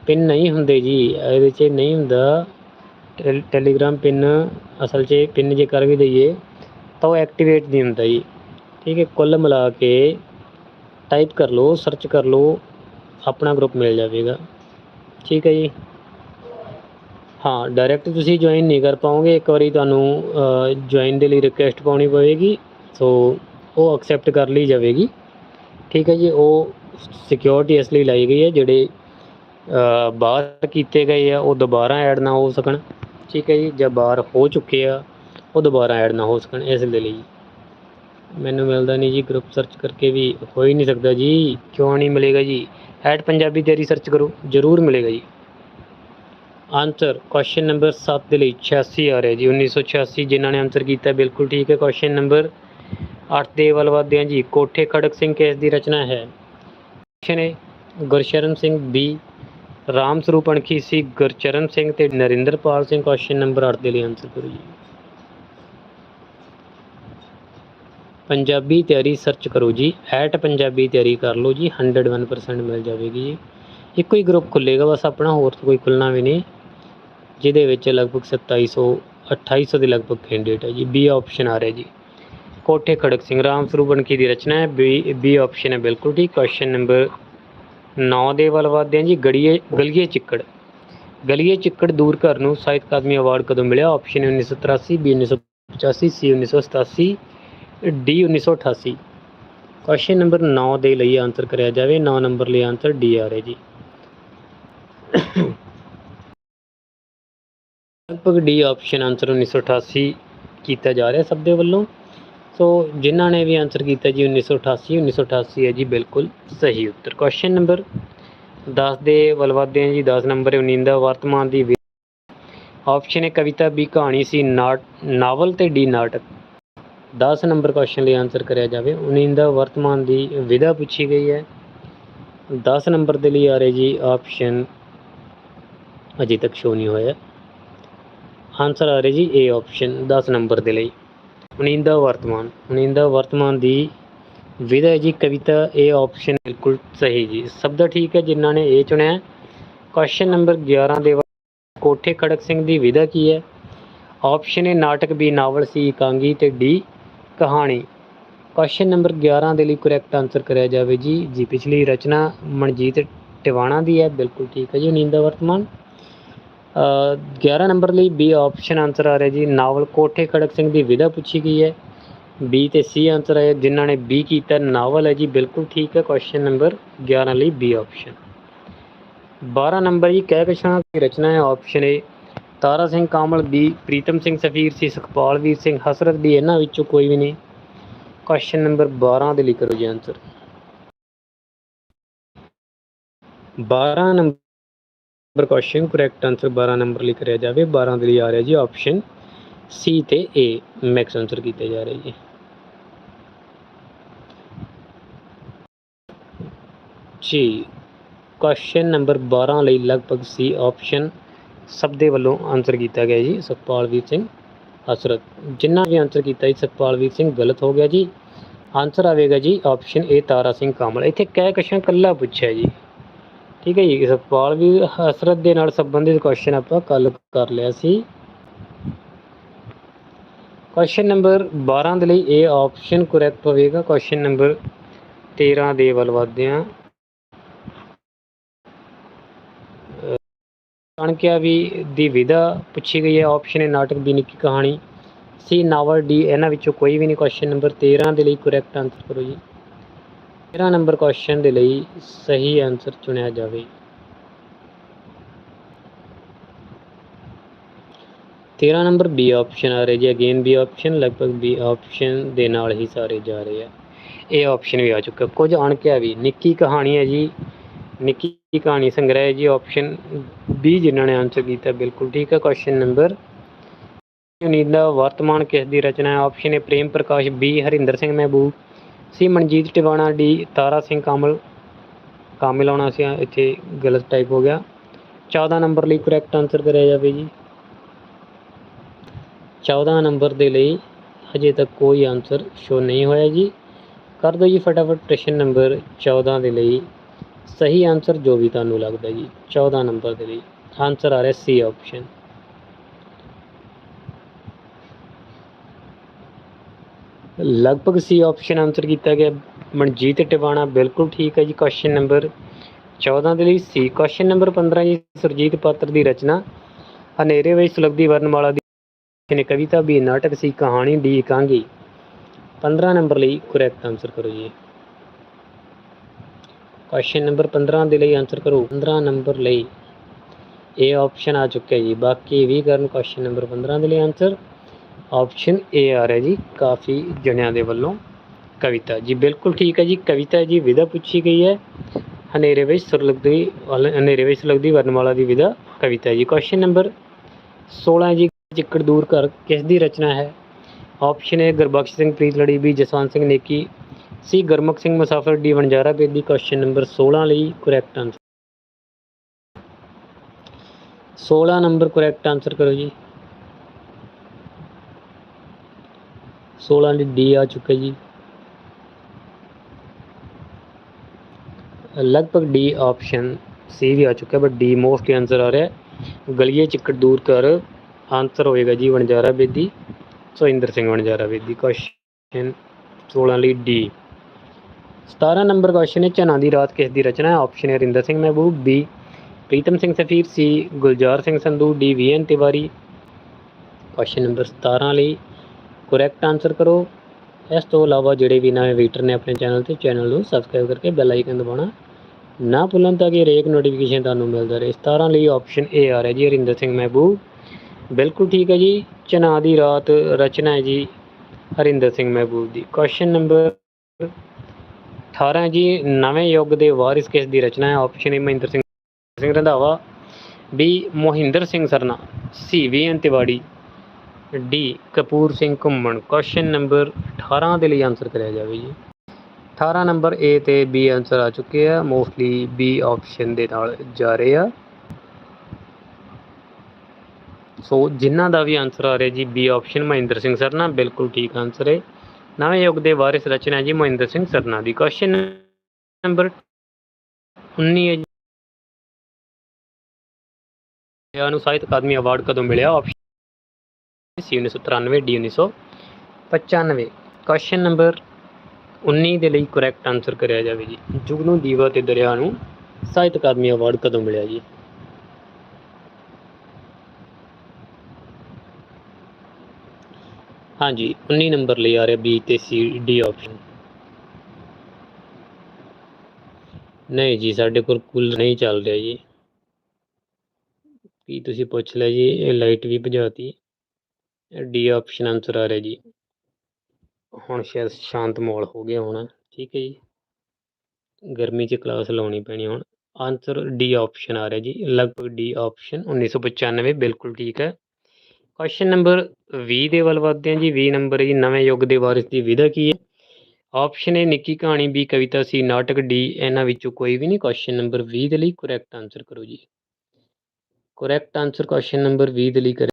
ਪਿੰਨ ਨਹੀਂ ਹੁੰਦੇ ਜੀ, ਇਹਦੇ 'ਚ ਨਹੀਂ ਹੁੰਦਾ। ਟੈਲ- ਟੈਲੀਗ੍ਰਾਮ ਪਿਨ ਅਸਲ 'ਚ ਪਿੰਨ ਜੇ ਕਰ ਵੀ ਦਈਏ ਤਾਂ ਉਹ ਐਕਟੀਵੇਟ ਨਹੀਂ ਹੁੰਦਾ ਜੀ। ਠੀਕ ਹੈ, ਕੁੱਲ ਮਿਲਾ ਕੇ ਟਾਈਪ ਕਰ ਲਓ ਸਰਚ ਕਰ ਲਓ, ਆਪਣਾ ਗਰੁੱਪ ਮਿਲ ਜਾਵੇਗਾ। ਠੀਕ ਹੈ ਜੀ। ਹਾਂ ਡਾਇਰੈਕਟ ਤੁਸੀਂ ਜੁਆਇਨ ਨਹੀਂ ਕਰ ਪਾਓਗੇ, ਇੱਕ ਵਾਰੀ ਤੁਹਾਨੂੰ ਜੁਆਇਨ ਦੇ ਲਈ ਰਿਕੁਐਸਟ ਪਾਉਣੀ ਪਵੇਗੀ ਸੋ ਉਹ ਐਕਸੈਪਟ ਕਰ ਲਈ ਜਾਵੇਗੀ। ਠੀਕ ਹੈ ਜੀ, ਉਹ ਸਿਕਿਉਰਿਟੀ ਇਸ ਲਈ ਲਾਈ ਗਈ ਹੈ, ਜਿਹੜੇ ਬਾਹਰ ਕੀਤੇ ਗਏ ਆ, ਉਹ ਦੁਬਾਰਾ ਐਡ ਨਾ ਹੋ ਸਕਣ। ਠੀਕ ਹੈ ਜੀ, ਜਾਂ ਬਾਹਰ ਹੋ ਚੁੱਕੇ ਆ, ਉਹ ਦੁਬਾਰਾ ਐਡ ਨਾ ਹੋ ਸਕਣ ਇਸ ਦੇ ਲਈ। ਮੈਨੂੰ ਮਿਲਦਾ ਨਹੀਂ ਜੀ ਗਰੁੱਪ ਸਰਚ ਕਰਕੇ ਵੀ ਹੋ ਹੀ ਨਹੀਂ ਸਕਦਾ ਜੀ। ਕਿਉਂ ਨਹੀਂ ਮਿਲੇਗਾ ਜੀ? ਐਡ ਪੰਜਾਬੀ ਤਿਆਰੀ ਸਰਚ ਕਰੋ, ਜ਼ਰੂਰ ਮਿਲੇਗਾ ਜੀ। ਆਨਸਰ ਕੁਐਸਚਨ ਨੰਬਰ 7 ਦੇ ਲਈ 86 ਆ ਰਿਹਾ ਜੀ 1986 ਜਿਨ੍ਹਾਂ ਨੇ ਆਨਸਰ ਕੀਤਾ, ਬਿਲਕੁਲ ਠੀਕ ਹੈ। ਕੁਐਸਚਨ ਨੰਬਰ 8 ਦੇ ਵੱਲ ਵਧਦੇ ਹਾਂ ਜੀ। ਕੋਠੇ ਖੜਕ ਸਿੰਘ ਕੇਸ ਦੀ ਰਚਨਾ ਹੈ। Question A Gursharan Singh B Ram Sarup Anakhi C Gurcharan Singh ਤੇ ਨਰਿੰਦਰਪਾਲ ਸਿੰਘ ਕੁਐਸਚਨ ਨੰਬਰ 8 ਦੇ ਲਈ ਆਨਸਰ ਕਰੋ ਜੀ। ਪੰਜਾਬੀ ਤਿਆਰੀ ਸਰਚ ਕਰੋ ਜੀ ਐਟ ਪੰਜਾਬੀ ਤਿਆਰੀ ਕਰ ਲਓ ਜੀ 101% ਮਿਲ ਜਾਵੇਗੀ ਜੀ। ਇੱਕੋ ਹੀ ਗਰੁੱਪ ਖੁੱਲੇਗਾ, ਬਸ ਆਪਣਾ ਹੋਰ ਤਾਂ ਕੋਈ ਖੁੱਲਣਾ ਵੀ ਨਹੀਂ, ਜਿਹਦੇ ਵਿੱਚ ਲਗਭਗ 2700 2800 ਦੇ ਲਗਭਗ ਕੈਂਡੀਡੇਟ ਹੈ ਜੀ। ਬੀ ਆਪਸ਼ਨ ਆ ਰਿਹਾ ਜੀ। ਕੋਠੇ ਖੜਕ ਸਿੰਘ, ਰਾਮ ਸਰੂਪ ਅਣਖੀ ਦੀ ਰਚਨਾ ਹੈ ਬੀ ਬੀ ਆਪਸ਼ਨ ਹੈ, ਬਿਲਕੁਲ ਠੀਕ। ਕੁਐਸਚਨ ਨੰਬਰ 9 ਦੇ ਵੱਲ ਵੱਧਦੇ ਹਾਂ ਜੀ ਗੜੀਏ, ਗਲੀਏ ਚਿੱਕੜ। ਗਲੀਏ ਚਿੱਕੜ ਦੂਰ ਘਰ ਨੂੰ ਸਾਹਿਤ ਅਕਾਦਮੀ ਅਵਾਰਡ ਕਦੋਂ ਮਿਲਿਆ? ਆਪਸ਼ਨ ਹੈ 1983 B 1985 C 1987 D 1988 question number 9 ਦੇ ਲਈ ਆਨਸਰ ਕਰਿਆ ਜਾਵੇ। 9 ਨੰਬਰ ਲਈ ਆਨਸਰ ਡੀ ਆ ਰਿਹਾ ਜੀ। ਲਗਭਗ ਡੀ ਆਪਸ਼ਨ ਆਨਸਰ 1988 ਕੀਤਾ ਜਾ ਰਿਹਾ ਸਭ ਦੇ ਵੱਲੋਂ। ਸੋ ਜਿਨ੍ਹਾਂ ਨੇ ਵੀ ਆਨਸਰ ਕੀਤਾ ਜੀ 1988 1988 ਹੈ ਜੀ, ਬਿਲਕੁਲ ਸਹੀ ਉੱਤਰ। ਕੁਐਸਚਨ ਨੰਬਰ 10 ਦੇ ਵੱਲ ਵਧਦੇ ਹਾਂ ਜੀ 10 ਨੰਬਰ ਹੈ ਉਨਿੰਦਾ ਵਰਤਮਾਨ ਦੀ ਆਪਸ਼ਨ ਹੈ ਕਵਿਤਾ ਵੀ ਕਹਾਣੀ ਸੀ, ਨਾਟ ਨਾਵਲ ਤੇ ਡੀ ਨਾਟਕ। 10 ਨੰਬਰ ਕੁਐਸਚਨ ਲਈ ਆਨਸਰ ਕਰਿਆ ਜਾਵੇ। ਉਨਿੰਦਾ ਵਰਤਮਾਨ ਦੀ ਵਿਧਾ ਪੁੱਛੀ ਗਈ ਹੈ। 10 ਨੰਬਰ ਦੇ ਲਈ ਆ ਰਹੇ ਜੀ ਆਪਸ਼ਨ ਅਜੇ ਤੱਕ ਸ਼ੋ ਨਹੀਂ ਹੋਇਆ। ਆਨਸਰ ਆ ਰਿਹਾ ਜੀ ਏ ਆਪਸ਼ਨ 10 ਨੰਬਰ ਦੇ ਲਈ। ਉਨਿੰਦਾ ਵਰਤਮਾਨ ਉਨਿੰਦਾ ਵਰਤਮਾਨ ਦੀ ਵਿਧਾ ਹੈ ਜੀ, ਕਵਿਤਾ ਇਹ ਆਪਸ਼ਨ ਬਿਲਕੁਲ ਸਹੀ ਜੀ। ਸਭ ਦਾ ਠੀਕ ਹੈ, ਜਿਨ੍ਹਾਂ ਨੇ ਇਹ ਚੁਣਿਆ ਕੁਐਸਚਨ ਨੰਬਰ 11 ਦੇ ਵੱਲ ਕੋਠੇ ਖੜਕ ਸਿੰਘ ਦੀ ਵਿਧਾ ਕੀ ਹੈ? ਆਪਸ਼ਨ ਏ ਨਾਟਕ ਬੀ ਨਾਵਲ ਸੀ ਇਕਾਂਗੀ ਤੇ ਡੀ ਕਹਾਣੀ। ਕੁਐਸਚਨ ਨੰਬਰ 11 ਦੇ ਲਈ ਕਰੈਕਟ ਆਨਸਰ ਕਰਿਆ ਜਾਵੇ ਜੀ। ਜੀ, ਪਿਛਲੀ ਰਚਨਾ ਮਨਜੀਤ ਟਿਵਾਣਾ ਦੀ ਹੈ। ਬਿਲਕੁਲ ਠੀਕ ਹੈ ਜੀ ਨੀਂਦਾ ਵਰਤਮਾਨ 11 ਨੰਬਰ ਲਈ ਬੀ ਆਪਸ਼ਨ ਆਨਸਰ ਆ ਰਿਹਾ ਜੀ। ਨਾਵਲ ਕੋਠੇ ਖੜਕ ਸਿੰਘ ਦੀ ਵਿਧਾ ਪੁੱਛੀ ਗਈ ਹੈ। ਬੀ ਤੇ ਸੀ ਆਨਸਰ ਹੈ ਜਿਨ੍ਹਾਂ ਨੇ ਬੀ ਕੀਤਾ ਨਾਵਲ ਹੈ ਜੀ। ਬਿਲਕੁਲ ਠੀਕ ਹੈ ਕੁਐਸਚਨ ਨੰਬਰ 11 ਲਈ ਬੀ ਆਪਸ਼ਨ 12 ਨੰਬਰ ਜੀ ਕਹਿਕਸ਼ਾਂ ਦੀ ਰਚਨਾ ਹੈ option A Tara Singh Kamal B Pritam Singh Safir C Sukhpal Vir Singh Hasrat ਦੀ ਇਹਨਾਂ ਵਿੱਚੋਂ ਕੋਈ ਵੀ ਨਹੀਂ। ਕੁਐਸਚਨ ਨੰਬਰ 12 ਦੇ ਲਈ ਕਰੋ ਜੀ answer 12 number number question correct answer 12 number ਲਈ ਕਰਿਆ ਜਾਵੇ। 12 ਦੇ ਲਈ ਆ ਰਿਹਾ ਜੀ ਆਪਸ਼ਨ ਸੀ ਤੇ ਏ ਮੈਕਸ ਆਨਸਰ ਕੀਤੇ ਜਾ ਰਹੇ ਜੀ। ਜੀ ਕੁਐਸਚਨ ਨੰਬਰ 12 ਲਈ ਲਗਭਗ ਸੀ ਆਪਸ਼ਨ ਸਭ ਦੇ ਵੱਲੋਂ ਆਨਸਰ ਕੀਤਾ ਗਿਆ ਜੀ ਸੁਖਪਾਲ ਵੀਰ ਸਿੰਘ ਹਸਰਤ। ਜਿੰਨਾ ਵੀ ਆਨਸਰ ਕੀਤਾ ਜੀ ਸਤਪਾਲਵੀਰ ਸਿੰਘ ਗਲਤ ਹੋ ਗਿਆ ਜੀ। ਆਨਸਰ ਆਵੇਗਾ ਜੀ ਆਪਸ਼ਨ ਏ ਤਾਰਾ ਸਿੰਘ ਕਾਮਲ। ਇੱਥੇ ਕਹਿ ਕਸ਼ਾਂ ਕੱਲਾ ਪੁੱਛਿਆ ਜੀ। ਠੀਕ ਹੈ ਜੀ ਸਤਪਾਲਵੀਰ ਹਸਰਤ ਦੇ ਨਾਲ ਸੰਬੰਧਿਤ ਕੁਐਸਚਨ ਆਪਾਂ ਕੱਲ ਕਰ ਲਿਆ ਸੀ। ਕੁਐਸਚਨ ਨੰਬਰ 12 ਦੇ ਲਈ ਇਹ ਆਪਸ਼ਨ ਕਰੈਕਟ ਹੋਵੇਗਾ। ਕੁਐਸਚਨ ਨੰਬਰ 13 ਦੇ ਵੱਲ ਵਧਦੇ ਹਾਂ। ਚਾਣਕਿਆ ਵੀ ਦੀ ਵਿਧਾ ਪੁੱਛੀ ਗਈ ਹੈ। ਆਪਸ਼ਨ ਹੈ ਨਾਟਕ ਦੀ ਨਿੱਕੀ ਕਹਾਣੀ। ਸੀ ਨਾਵਲ ਡੀ, ਇਹਨਾਂ ਵਿੱਚੋਂ ਕੋਈ ਵੀ ਨਹੀਂ। ਕੁਐਸਚਨ ਨੰਬਰ 13 ਦੇ ਲਈ ਕਰੈਕਟ ਆਨਸਰ ਕਰੋ ਜੀ। 13 ਨੰਬਰ ਕੁਐਸਚਨ ਦੇ ਲਈ ਸਹੀ ਆਨਸਰ ਚੁਣਿਆ ਜਾਵੇ। 13 ਨੰਬਰ ਬੀ ਆਪਸ਼ਨ ਆ ਰਿਹਾ ਜੀ। ਅਗੇਨ ਬੀ ਆਪਸ਼ਨ ਲਗਭਗ ਬੀ ਆਪਸ਼ਨ ਦੇ ਨਾਲ ਹੀ ਸਾਰੇ ਜਾ ਰਹੇ ਆ। ਇਹ ਆਪਸ਼ਨ ਵੀ ਆ ਚੁੱਕਾ। ਕੁਝ ਅਣਕਿਆ ਵੀ। ਨਿੱਕੀ ਕਹਾਣੀ ਹੈ ਜੀ। ਨਿੱਕੀ ਕਹਾਣੀ ਸੰਗ੍ਰਹਿ ਜੀ। ਆਪਸ਼ਨ ਬੀ ਜਿਨ੍ਹਾਂ ਨੇ ਆਨਸਰ ਕੀਤਾ, ਬਿਲਕੁਲ ਠੀਕ ਹੈ। ਕੁਐਸਚਨ ਨੰਬਰ ਉਨੀਂਦ ਦਾ ਵਰਤਮਾਨ ਕਿਸ ਦੀ ਰਚਨਾ ਹੈ? Option A Prem Prakash. B Harinder Singh Mahboob. C Manjit Tiwana, D Tara Singh Kamal, Kamil ਆਉਣਾ ਸੀ ਇੱਥੇ ਗਲਤ ਟਾਈਪ ਹੋ ਗਿਆ। 14 ਨੰਬਰ ਲਈ ਕਰੈਕਟ ਆਨਸਰ ਕਰਿਆ ਜਾਵੇ ਜੀ। 14 ਨੰਬਰ ਦੇ ਲਈ ਹਜੇ ਤੱਕ ਕੋਈ ਆਨਸਰ ਸ਼ੋ ਨਹੀਂ ਹੋਇਆ ਜੀ। ਕਰ ਦਿਓ ਜੀ ਫਟਾਫਟ ਪ੍ਰਸ਼ਨ ਨੰਬਰ 14 ਦੇ ਲਈ। ਸਹੀ ਆਨਸਰ ਜੋ ਵੀ ਤੁਹਾਨੂੰ ਲੱਗਦਾ ਜੀ 14 ਨੰਬਰ ਦੇ ਲਈ। ਆਨਸਰ ਆ ਰਿਹਾ ਸੀ ਆਪਸ਼ਨ ਲਗਭਗ ਸੀ ਆਪਸ਼ਨ ਆਨਸਰ ਕੀਤਾ ਗਿਆ। ਮਨਜੀਤ ਟਿਵਾਣਾ ਬਿਲਕੁਲ ਠੀਕ ਹੈ ਜੀ ਕੁਐਸਚਨ ਨੰਬਰ 14 ਦੇ ਲਈ ਸੀ। ਕੁਐਸਚਨ ਨੰਬਰ 15 ਜੀ, ਸੁਰਜੀਤ ਪਾਤਰ ਦੀ ਰਚਨਾ। ਹਨੇਰੇ ਵਿੱਚ ਸੁਲਗਦੀ ਵਰਨਮਾਲਾ ਦੀ ਨੇ ਕਵਿਤਾ ਵੀ ਨਾਟਕ ਸੀ, ਕਹਾਣੀ ਦੀ ਕਾਂਗੀ 15 ਨੰਬਰ ਲਈ ਕਰੈਕਟ ਆਨਸਰ ਕਰੋ ਜੀ। ਕੁਐਸਚਨ ਨੰਬਰ 15 ਦੇ ਲਈ ਆਨਸਰ ਕਰੋ। 15 ਨੰਬਰ ਲਈ ਇਹ ਆਪਸ਼ਨ ਆ ਚੁੱਕਿਆ ਜੀ। ਬਾਕੀ ਵੀ ਕਰਨ ਕੁਐਸਚਨ ਨੰਬਰ 15 ਦੇ ਲਈ ਆਨਸਰ ਆਪਸ਼ਨ ਏ ਆ ਰਿਹਾ ਜੀ, ਕਾਫੀ ਜਣਿਆਂ ਦੇ ਵੱਲੋਂ ਕਵਿਤਾ। ਜੀ ਬਿਲਕੁਲ ਠੀਕ ਹੈ ਜੀ, ਕਵਿਤਾ ਜੀ ਵਿਧਾ ਪੁੱਛੀ ਗਈ ਹੈ। ਹਨੇਰੇ ਵਿੱਚ ਸੁਰਲਗਦੀ ਹਨੇਰੇ ਵਿੱਚ ਸੁਲਗਦੀ ਵਰਨਮਾਲਾ ਦੀ ਵਿਧਾ ਕਵਿਤਾ ਜੀ। ਕੁਐਸਚਨ ਨੰਬਰ 16 ਜੀ, ਚਿੱਕੜ ਦੂਰ ਕਰ, ਕਿਸ ਦੀ ਰਚਨਾ ਹੈ? Option A Gurbakhsh Singh, Preet Lari B Jaswant Singh Neki C Gurmukh Singh, Musafir D Vanjara Bedi. Question number 16 ਲਈ correct answer 16 number correct answer ਕਰੋ ਜੀ। 16 ਦੀ ਡੀ ਆ ਚੁੱਕਾ ਜੀ। ਲਗਭਗ ਡੀ ਆਪਸ਼ਨ ਸੀ ਵੀ ਆ ਚੁੱਕਾ ਬਟ ਡੀ ਮੋਸਟ ਆਨਸਰ ਆ ਰਿਹਾ ਗਲੀਏ ਚਿੱਕੜ ਦੂਰ ਕਰ ਆਨਸਰ ਹੋਏਗਾ ਜੀ ਵਣਜਾਰਾ ਬੇਦੀ, ਸੁਰਿੰਦਰ ਸਿੰਘ ਵਣਜਾਰਾ ਬੇਦੀ ਕੁਐਸਚਨ 16 ਲਈ ਡੀ 17 ਨੰਬਰ ਕੁਐਸਚਨ ਹੈ, ਚਨਾ ਦੀ ਰਾਤ ਕਿਸ ਦੀ ਰਚਨਾ ਹੈ? ਆਪਸ਼ਨ ਹੈ Rinder Singh Mahboob B Pritam Singh Safir C Gulzar Singh Sandhu D V N Tiwari. Question number 17 ਲਈ ਕਰੈਕਟ ਆਨਸਰ ਕਰੋ। ਇਸ ਤੋਂ ਇਲਾਵਾ ਜਿਹੜੇ ਵੀ ਨਵੇਂ ਵੀਟਰ ਨੇ ਆਪਣੇ ਚੈਨਲ ਤੇ ਚੈਨਲ ਨੂੰ ਸਬਸਕ੍ਰਾਈਬ ਕਰਕੇ ਬੈਲ ਆਈਕਨ ਦਬਾਉਣਾ। ਨਾ ਭੁੱਲਣ ਤਾਂ ਕਿ ਹਰੇਕ ਨੋਟੀਫਿਕੇਸ਼ਨ ਤੁਹਾਨੂੰ ਮਿਲਦਾ ਰਹੇ। 17 ਲਈ ਆਪਸ਼ਨ ਏ ਆ ਰਿਹਾ ਜੀ, ਹਰਿੰਦਰ ਸਿੰਘ ਮਹਿਬੂਬ। ਬਿਲਕੁਲ ਠੀਕ ਹੈ ਜੀ। ਚਨਾ ਦੀ ਰਾਤ ਰਚਨਾ ਹੈ ਜੀ, ਹਰਿੰਦਰ ਸਿੰਘ ਮਹਿਬੂਬ ਦੀ। ਕੁਐਸਚਨ ਨੰਬਰ 18 ਜੀ, ਨਵੇਂ ਯੁੱਗ ਦੇ ਵਾਰਿਸ ਕਿਸ ਦੀ ਰਚਨਾ ਹੈ? Option A Mahinder Singh Singh Randhawa B Mohinder Singh Sarna C V N Tiwari. D, Kapur Singh Ghuman. Question number 18 ਦੇ ਲਈ ਆਨਸਰ ਕਰਿਆ ਜਾਵੇ ਜੀ। 18 ਨੰਬਰ ਏ ਤੇ ਬੀ ਆਨਸਰ ਆ ਚੁੱਕੇ ਆ। ਮੋਸਟਲੀ ਬੀ ਆਪਸ਼ਨ ਦੇ ਨਾਲ ਜਾ ਰਹੇ ਆ। ਸੋ ਜਿਨ੍ਹਾਂ ਦਾ ਵੀ ਆਨਸਰ ਆ ਰਿਹਾ ਜੀ ਬੀ ਆਪਸ਼ਨ ਮਹਿੰਦਰ ਸਿੰਘ ਸਰਨਾ, ਬਿਲਕੁਲ ਠੀਕ ਆਨਸਰ ਹੈ ਨਵੇਂ ਯੁੱਗ ਦੇ ਵਾਰਿਸ ਰਚਨਾ ਜੀ ਮਹਿੰਦਰ ਸਿੰਘ ਸਰਨਾ ਦੀ। ਕੁਐਸਚਨ ਨੰਬਰ 19 ਹੈ ਜੀ। ਨੂੰ ਸਾਹਿਤ ਅਕਾਦਮੀ ਅਵਾਰਡ ਕਦੋਂ ਮਿਲਿਆ? ਆਪਸ਼ਨ 1993 ਡੀ 1995 ਕੁਐਸਚਨ ਨੰਬਰ 19 ਦੇ ਲਈ ਕਰੈਕਟ ਆਨਸਰ ਕਰਿਆ ਜਾਵੇ ਜੀ। ਜੁਗਨੂ ਦੀਵਾ ਤੇ ਦਰਿਆ ਨੂੰ ਸਾਹਿਤ ਅਕਾਦਮੀ ਅਵਾਰਡ ਕਦੋਂ ਮਿਲਿਆ ਜੀ? ਹਾਂਜੀ 19 ਨੰਬਰ ਲਈ ਆ ਰਿਹਾ ਬੀ ਤੇ ਸੀ ਡੀ ਆਪਸ਼ਨ ਨਹੀਂ ਜੀ, ਸਾਡੇ ਕੋਲ ਕੁੱਲ ਨਹੀਂ ਚੱਲ ਰਿਹਾ ਜੀ। ਕੀ ਤੁਸੀਂ ਪੁੱਛ ਲਿਆ ਜੀ, ਇਹ ਲਾਈਟ ਵੀ ਭਜਾਤੀ। ਡੀ ਆਪਸ਼ਨ ਆਨਸਰ ਆ ਰਿਹਾ ਜੀ। ਹੁਣ ਸ਼ਾਇਦ ਸ਼ਾਂਤ ਮਾਹੌਲ ਹੋ ਗਿਆ ਹੋਣਾ। ਠੀਕ ਹੈ ਜੀ। ਗਰਮੀ 'ਚ ਕਲਾਸ ਲਾਉਣੀ ਪੈਣੀ ਹੁਣ। ਆਨਸਰ ਡੀ ਆਪਸ਼ਨ ਆ ਰਿਹਾ ਜੀ। ਲਗਭਗ ਡੀ ਆਪਸ਼ਨ 1995 ਬਿਲਕੁਲ ਠੀਕ ਹੈ। ਕੁਐਸਚਨ ਨੰਬਰ 20 ਦੇ ਵੱਲ ਵਧਦੇ ਹਾਂ ਜੀ। 20 ਨੰਬਰ ਜੀ। ਨਵੇਂ ਯੁੱਗ ਦੇ ਵਾਰਿਸ ਦੀ ਵਿਧਾ ਕੀ ਹੈ? ਆਪਸ਼ਨ ਏ ਨਿੱਕੀ ਕਹਾਣੀ। ਵੀ ਕਵਿਤਾ ਸੀ ਨਾਟਕ ਡੀ ਇਹਨਾਂ ਵਿੱਚੋਂ ਕੋਈ ਵੀ ਨਹੀਂ। ਕੁਐਸਚਨ ਨੰਬਰ 20 ਦੇ ਲਈ ਕਰੈਕਟ ਆਨਸਰ ਕਰੋ ਜੀ। ਕਰੈਕਟ ਆਨਸਰ ਕੁਐਸਚਨ ਨੰਬਰ 20 ਦੇ ਲਈ ਕਰੇ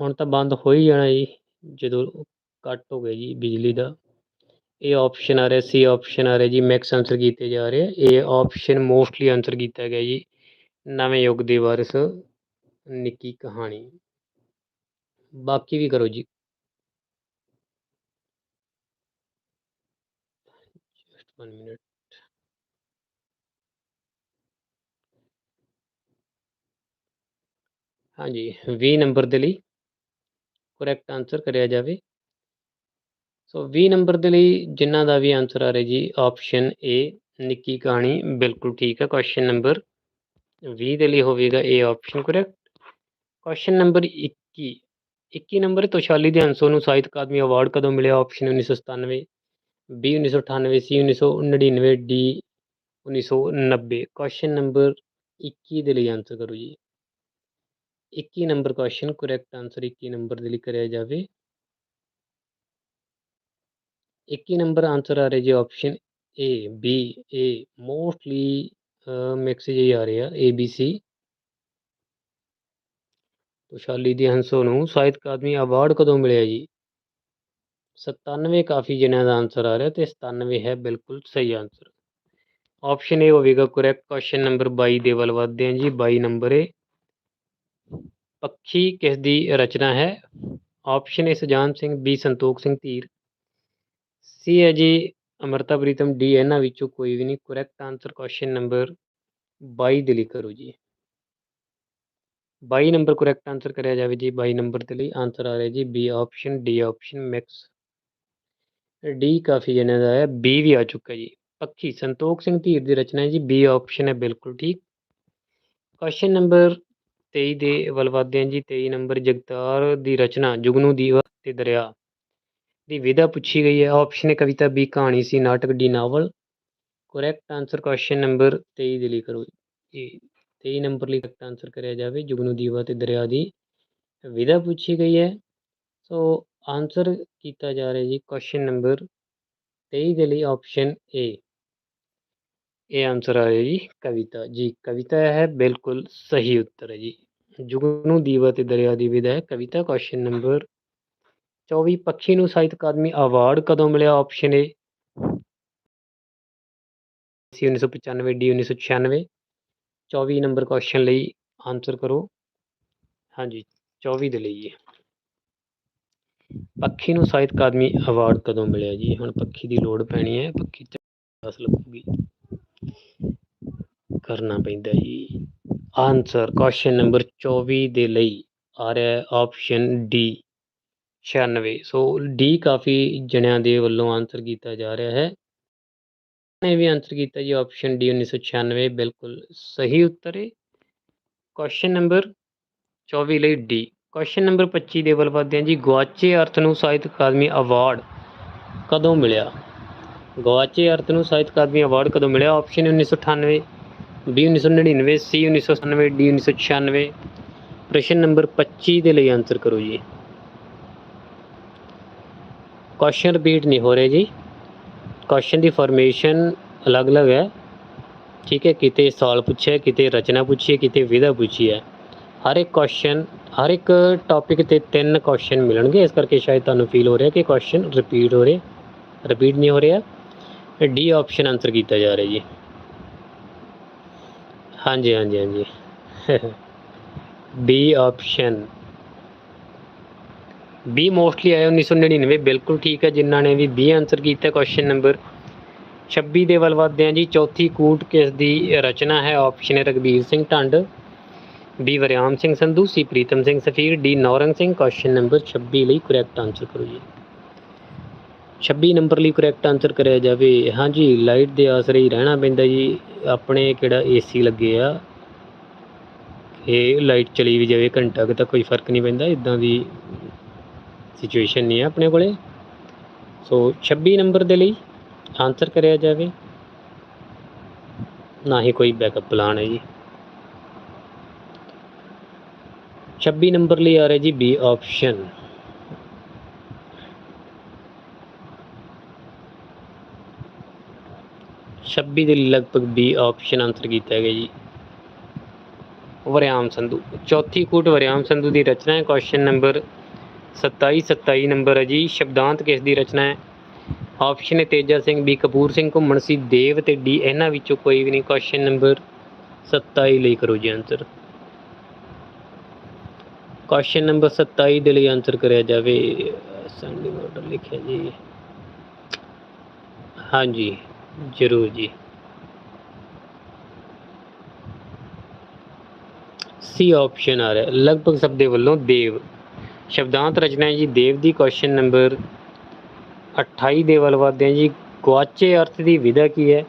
ਹੁਣ ਤਾਂ ਬੰਦ ਹੋ ਹੀ ਜਾਣਾ ਜੀ, ਜਦੋਂ ਕੱਟ ਹੋ ਗਿਆ ਜੀ ਬਿਜਲੀ ਦਾ। ਇਹ ਆਪਸ਼ਨ ਆ ਰਿਹਾ ਸੀ ਆਪਸ਼ਨ ਆ ਰਿਹਾ ਜੀ ਮੈਕਸ ਆਨਸਰ ਕੀਤੇ ਜਾ ਰਹੇ ਇਹ ਆਪਸ਼ਨ ਮੋਸਟਲੀ ਆਨਸਰ ਕੀਤਾ ਗਿਆ ਜੀ, ਨਵੇਂ ਯੁੱਗ ਦੇ ਵਾਰਿਸ, ਨਿੱਕੀ ਕਹਾਣੀ। ਬਾਕੀ ਵੀ ਕਰੋ ਜੀ। Just one minute. ਹਾਂਜੀ 20 ਨੰਬਰ ਦੇ ਲਈ। ਕਰੈਕਟ ਆਨਸਰ ਕਰਿਆ ਜਾਵੇ। ਸੋ 20 ਨੰਬਰ ਦੇ ਲਈ ਜਿਨ੍ਹਾਂ ਦਾ ਵੀ ਆਨਸਰ ਆ ਰਿਹਾ ਜੀ ਆਪਸ਼ਨ ਏ ਨਿੱਕੀ ਕਹਾਣੀ, ਬਿਲਕੁਲ ਠੀਕ ਹੈ। ਕੁਐਸਚਨ ਨੰਬਰ 20 ਦੇ ਲਈ ਹੋਵੇਗਾ ਇਹ option correct question number 21 21 number Toshali ਦੇ ਹੰਸੋ ਨੂੰ ਸਾਹਿਤ ਅਕਾਦਮੀ ਅਵਾਰਡ ਕਦੋਂ ਮਿਲਿਆ? Option 1997 B 1998 C 1999 D 1990 question number 21 ਦੇ ਲਈ ਆਨਸਰ ਕਰੋ ਜੀ। 21 number question correct answer 21 number ਦੇ ਲਈ ਕਰਿਆ ਜਾਵੇ। 21 ਨੰਬਰ ਆਨਸਰ ਆ ਰਿਹਾ ਜੀ option A B A mostly mix ਜਿਹੀ ਆ ਰਿਹਾ ਏ ਬੀ ਸੀ ਤੁਸ਼ਾਲੀ ਦੀ ਹੰਸੋ ਨੂੰ ਸਾਹਿਤ ਅਕਾਦਮੀ ਅਵਾਰਡ ਕਦੋਂ ਮਿਲਿਆ ਜੀ? 97 ਕਾਫੀ ਜਣਿਆਂ ਦਾ ਆਨਸਰ ਆ ਰਿਹਾ ਤੇ 97 ਹੈ ਬਿਲਕੁਲ ਸਹੀ ਆਨਸਰ ਆਪਸ਼ਨ ਏ ਹੋਵੇਗਾ ਕਰੈਕਟ ਕੁਐਸਚਨ ਨੰਬਰ 22 ਦੇ ਵੱਲ ਵਧਦੇ ਹਾਂ ਜੀ 22 ਨੰਬਰ ਏ ਪੱਖੀ ਕਿਸ ਦੀ ਰਚਨਾ ਹੈ? Option A Sujan Singh B Santokh Singh, Dhir. C ਹੈ ਜੀ, ਅਮਰਤਾ ਪ੍ਰੀਤਮ ਡੀ ਇਹਨਾਂ ਵਿੱਚੋਂ ਕੋਈ ਵੀ ਨਹੀਂ। ਕਰੈਕਟ ਆਨਸਰ ਕੁਐਸਚਨ ਨੰਬਰ 22 ਦੇ ਲਈ ਕਰੋ ਜੀ। 22 ਨੰਬਰ ਕਰੈਕਟ ਆਨਸਰ ਕਰਿਆ ਜਾਵੇ ਜੀ 22 ਨੰਬਰ ਦੇ ਲਈ ਆਨਸਰ ਆ ਰਿਹਾ ਜੀ। B option D option mix D ਕਾਫੀ ਜਣਿਆਂ ਦਾ ਹੈ ਬੀ ਵੀ ਆ ਚੁੱਕਾ ਜੀ। ਪੱਖੀ, ਸੰਤੋਖ ਸਿੰਘ, ਧੀਰ ਦੀ ਰਚਨਾ ਹੈ ਜੀ ਬੀ ਆਪਸ਼ਨ ਹੈ, ਬਿਲਕੁਲ ਠੀਕ। ਕੁਐਸਚਨ ਨੰਬਰ 23 ਦੇ ਵੱਲ ਵਧਦੇ ਹਾਂ ਜੀ 23 ਨੰਬਰ ਜਗਤਾਰ ਦੀ ਰਚਨਾ, ਜੁਗਨੂ ਦੀਵਾ ਤੇ ਦਰਿਆ ਦੀ ਵਿਧਾ ਪੁੱਛੀ ਗਈ ਹੈ। ਆਪਸ਼ਨ ਹੈ ਕਵਿਤਾ ਬੀ ਕਹਾਣੀ ਸੀ, ਨਾਟਕ D novel. Correct answer question number 23 ਦੇ ਲਈ ਕਰੋ। ਜੀ 23 ਨੰਬਰ ਲਈ ਕਰੈਕਟ ਆਨਸਰ ਕਰਿਆ ਜਾਵੇ, ਜੁਗਨੂ ਦੀਵਾ ਤੇ ਦਰਿਆ ਦੀ ਵਿਧਾ ਪੁੱਛੀ ਗਈ ਹੈ। ਸੋ ਆਨਸਰ ਕੀਤਾ ਜਾ ਰਿਹਾ ਜੀ ਕੁਐਸਚਨ ਨੰਬਰ 23 ਦੇ ਲਈ ਆਪਸ਼ਨ ਏ ਇਹ ਆਨਸਰ ਆ ਰਿਹਾ ਜੀ ਕਵਿਤਾ। ਜੀ, ਕਵਿਤਾ ਹੈ ਬਿਲਕੁਲ ਸਹੀ ਉੱਤਰ ਹੈ ਜੀ। ਜੁਗਨੂ ਦੀਵਾ ਤੇ ਦਰਿਆ ਦੀ ਵਿਧਾ ਕਵਿਤਾ ਕੁਐਸਚਨ ਨੰਬਰ 24 ਪੱਖੀ ਨੂੰ ਸਾਹਿਤ ਅਕਾਦਮੀ ਅਵਾਰਡ ਕਦੋਂ ਮਿਲਿਆ? Option A 1995 D 1996 24 number question ਲਈ ਆਨਸਰ ਕਰੋ। ਹਾਂਜੀ 24 ਦੇ ਲਈ ਹੈ। ਪੱਖੀ ਨੂੰ ਸਾਹਿਤ ਅਕਾਦਮੀ ਅਵਾਰਡ ਕਦੋਂ ਮਿਲਿਆ ਜੀ? ਹੁਣ ਪੱਖੀ ਦੀ ਲੋੜ ਪੈਣੀ ਹੈ, ਪੱਖੀ ਤੇ ਦਸ ਲੱਗੂਗੀ। ਕਰਨਾ ਪੈਂਦਾ ਜੀ। ਆਨਸਰ ਕੁਐਸਚਨ ਨੰਬਰ 24 ਦੇ ਲਈ ਆ ਰਿਹਾ ਹੈ ਆਪਸ਼ਨ ਡੀ 96 ਸੋ ਡੀ ਕਾਫੀ ਜਣਿਆਂ ਦੇ ਵੱਲੋਂ ਆਨਸਰ ਕੀਤਾ ਜਾ ਰਿਹਾ ਹੈ। ਨੇ ਵੀ ਆਨਸਰ ਕੀਤਾ ਜੀ ਆਪਸ਼ਨ ਡੀ 1996 ਬਿਲਕੁਲ ਸਹੀ ਉੱਤਰ ਹੈ ਕੁਐਸਚਨ ਨੰਬਰ 24 ਲਈ ਡੀ ਕੁਐਸਚਨ ਨੰਬਰ 25 ਦੇ ਵੱਲ ਵਧਦੇ ਹਾਂ ਜੀ। ਗੁਆਚੇ ਅਰਥ ਨੂੰ ਸਾਹਿਤ ਅਕਾਦਮੀ ਅਵਾਰਡ ਕਦੋਂ ਮਿਲਿਆ? ਗੁਆਚੇ ਅਰਥ ਨੂੰ ਸਾਹਿਤ ਅਕਾਦਮੀ ਅਵਾਰਡ ਕਦੋਂ ਮਿਲਿਆ? ਆਪਸ਼ਨ 1998 ਬੀ 1999 ਸੀ 1997 ਡੀ 1996 ਪ੍ਰਸ਼ਨ ਨੰਬਰ 25 ਦੇ ਲਈ ਆਨਸਰ ਕਰੋ ਜੀ। ਕੁਐਸਚਨ ਰਿਪੀਟ ਨਹੀਂ ਹੋ ਰਹੇ ਜੀ। ਕੁਐਸਚਨ ਦੀ ਫਾਰਮੇਸ਼ਨ ਅਲੱਗ-ਅਲੱਗ ਹੈ। ਠੀਕ ਹੈ, ਕਿਤੇ ਸਵਾਲ ਪੁੱਛਿਆ, ਕਿਤੇ ਰਚਨਾ ਪੁੱਛੀ ਹੈ, ਕਿਤੇ ਵਿਧਾ ਪੁੱਛੀ ਹੈ। ਹਰ ਇੱਕ ਕੁਐਸਚਨ ਹਰ ਇੱਕ ਟੌਪਿਕ ਤੇ ਤਿੰਨ ਕੁਐਸਚਨ ਮਿਲਣਗੇ। ਇਸ ਕਰਕੇ ਸ਼ਾਇਦ ਤੁਹਾਨੂੰ ਫੀਲ ਹੋ ਰਿਹਾ ਕਿ ਕੁਐਸਚਨ ਰਿਪੀਟ ਹੋ ਰਹੇ ਰਿਪੀਟ ਨਹੀਂ ਹੋ ਰਿਹਾ। ਡੀ ਆਪਸ਼ਨ ਆਨਸਰ ਕੀਤਾ ਜਾ ਰਿਹਾ ਜੀ। ਹਾਂਜੀ ਹਾਂਜੀ ਹਾਂਜੀ। ਬੀ ਆਪਸ਼ਨ ਬੀ ਮੋਸਟਲੀ ਆਇਆ 1999 ਬਿਲਕੁਲ ਠੀਕ ਹੈ, ਜਿਨ੍ਹਾਂ ਨੇ ਵੀ ਬੀ ਆਨਸਰ ਕੀਤਾ ਕੁਐਸਚਨ ਨੰਬਰ 26 ਦੇ ਵੱਲ ਵਧਦੇ ਹਾਂ ਜੀ, ਚੌਥੀ ਕੂਟ ਕਿਸ ਦੀ ਰਚਨਾ ਹੈ? ਆਪਸ਼ਨ ਹੈ ਰਗਵੀਰ Singh Dhand B Waryam Singh Sandhu C Pritam Singh Safir D Naurang Singh. Question number 26 ਲਈ ਕਰੈਕਟ ਆਨਸਰ ਕਰੋ ਜੀ। 26 ਨੰਬਰ ਲਈ ਕਰੈਕਟ ਆਨਸਰ ਕਰਿਆ ਜਾਵੇ। ਹਾਂਜੀ ਲਾਈਟ ਦੇ ਆਸਰੇ ਹੀ ਰਹਿਣਾ ਪੈਂਦਾ ਜੀ। ਆਪਣੇ ਕਿਹੜਾ ਏਸੀ ਲੱਗੇ ਆ, ਇਹ ਲਾਈਟ ਚਲੀ ਵੀ ਜਾਵੇ ਘੰਟਾ ਕੁ ਤਾਂ ਕੋਈ ਫ਼ਰਕ ਨਹੀਂ ਪੈਂਦਾ ਇਦਾਂ ਦੀ ਸਿਚੁਏਸ਼ਨ ਨਹੀਂ ਹੈ ਆਪਣੇ ਕੋਲੇ। ਸੋ 26 ਨੰਬਰ ਦੇ ਲਈ ਆਨਸਰ ਕਰਿਆ ਜਾਵੇ। ਨਾ ਹੀ ਕੋਈ ਬੈਕਅਪ ਪਲਾਨ ਹੈ ਜੀ। 26 ਨੰਬਰ ਲਈ ਆ ਰਿਹਾ ਜੀ ਬੀ ਆਪਸ਼ਨ ਛੱਬੀ ਦੇ ਲਈ ਲਗਭਗ ਬੀ ਆਪਸ਼ਨ ਆਨਸਰ ਕੀਤਾ ਗਿਆ ਜੀ। ਵਰਿਆਮ ਸੰਧੂ। ਚੌਥੀ ਕੂਟ ਵਰਿਆਮ ਸੰਧੂ ਦੀ ਰਚਨਾ ਹੈ। ਕੁਐਸਚਨ ਨੰਬਰ 27 27 ਨੰਬਰ ਹੈ ਜੀ। ਸ਼ਬਦਾਂਤ ਕਿਸ ਦੀ ਰਚਨਾ ਹੈ? ਆਪਸ਼ਨ ਹੈ ਤੇਜਾ ਸਿੰਘ ਬੀ, ਕਪੂਰ ਸਿੰਘ, ਘੁੰਮਣ ਸੀ, ਦੇਵ ਤੇ ਡੀ। ਇਹਨਾਂ ਵਿੱਚੋਂ ਕੋਈ ਵੀ ਨਹੀਂ। ਕੁਐਸਚਨ ਨੰਬਰ 27 ਲਈ ਕਰੋ ਜੀ ਆਨਸਰ ਕੁਐਸਚਨ ਨੰਬਰ 27 ਦੇ ਲਈ ਆਨਸਰ ਕਰਿਆ ਜਾਵੇ। ਸੈਂਡਿੰਗ ਆਰਡਰ ਲਿਖਿਆ ਜੀ। ਹਾਂਜੀ। ਜ਼ਰੂਰ ਜੀ। ਸੀ ਆਪਸ਼ਨ ਆ ਰਿਹਾ। ਲਗਭਗ ਸਭ ਦੇ ਵੱਲੋਂ ਦੇਵ। ਸ਼ਬਦਾਂਤ ਰਚਨਾ ਜੀ, ਦੇਵ ਦੀ ਕੁਐਸਚਨ ਨੰਬਰ 28 ਦੇ ਵੱਲ ਵਧਦੇ ਹਾਂ ਜੀ। ਗੁਆਚੇ ਅਰਥ ਦੀ ਵਿਧਾ ਕੀ ਹੈ?